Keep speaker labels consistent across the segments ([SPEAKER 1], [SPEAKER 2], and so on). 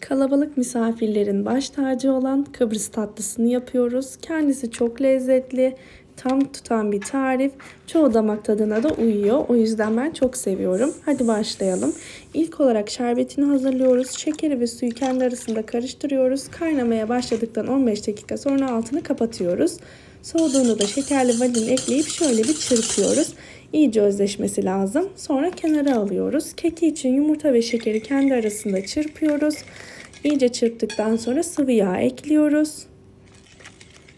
[SPEAKER 1] Kalabalık misafirlerin baş tacı olan Kıbrıs tatlısını yapıyoruz. Kendisi çok lezzetli, tam tutan bir tarif. Çoğu damak tadına da uyuyor. O yüzden ben çok seviyorum. Hadi başlayalım. İlk olarak şerbetini hazırlıyoruz. Şekeri ve suyu kendi arasında karıştırıyoruz. Kaynamaya başladıktan 15 dakika sonra altını kapatıyoruz. Soğuduğunda da şekerli vanilin ekleyip şöyle bir çırpıyoruz. İyice özleşmesi lazım. Sonra kenara alıyoruz. Keki için yumurta ve şekeri kendi arasında çırpıyoruz. İyice çırptıktan sonra sıvı yağ ekliyoruz.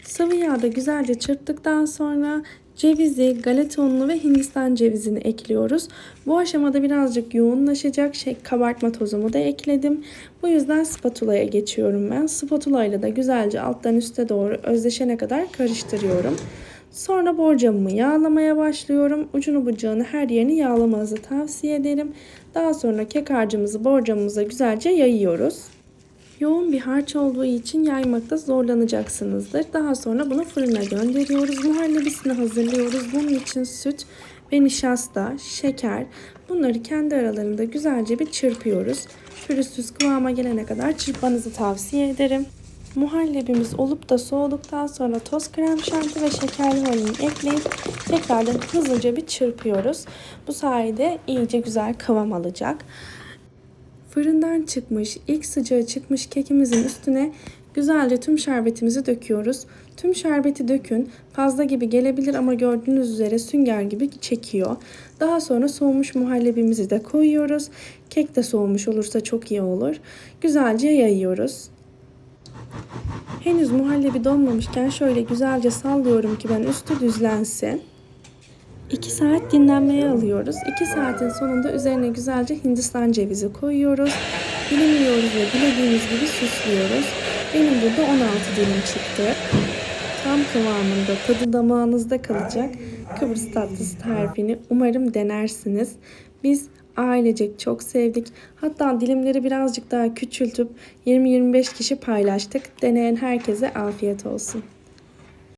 [SPEAKER 1] Sıvı yağda güzelce çırptıktan sonra cevizi, galeta ununu ve hindistan cevizini ekliyoruz. Bu aşamada birazcık yoğunlaşacak şey kabartma tozumu da ekledim. Bu yüzden spatula'ya geçiyorum ben. Spatula ile de güzelce alttan üste doğru özleşene kadar karıştırıyorum. Sonra borcamımı yağlamaya başlıyorum. Ucunu bucağını her yerini yağlamanızı tavsiye ederim. Daha sonra kek harcımızı borcamımıza güzelce yayıyoruz. Yoğun bir harç olduğu için yaymakta zorlanacaksınızdır. Daha sonra bunu fırına gönderiyoruz. Muhallebisini hazırlıyoruz. Bunun için süt ve nişasta, şeker bunları kendi aralarında güzelce bir çırpıyoruz. Pürüzsüz kıvama gelene kadar çırpmanızı tavsiye ederim. Muhallebimiz olup da soğuduktan sonra toz krem şanti ve şekerli vanilin ekleyip tekrardan hızlıca bir çırpıyoruz. Bu sayede iyice güzel kıvam alacak. Fırından çıkmış, ilk sıcağı çıkmış kekimizin üstüne güzelce tüm şerbetimizi döküyoruz. Tüm şerbeti dökün. Fazla gibi gelebilir ama gördüğünüz üzere sünger gibi çekiyor. Daha sonra soğumuş muhallebimizi de koyuyoruz. Kek de soğumuş olursa çok iyi olur. Güzelce yayıyoruz. Henüz muhallebi donmamışken şöyle güzelce sallıyorum ki ben üstü düzlensin. 2 saat dinlenmeye alıyoruz. 2 saatin sonunda üzerine güzelce hindistan cevizi koyuyoruz. Dilimliyoruz ve dilediğimiz gibi süslüyoruz. Benim burada 16 dilim çıktı. Tam kıvamında tadı damağınızda kalacak. Kıbrıs tatlısı tarifini umarım denersiniz. Biz ailecek çok sevdik. Hatta dilimleri birazcık daha küçültüp 20-25 kişi paylaştık. Deneyen herkese afiyet olsun.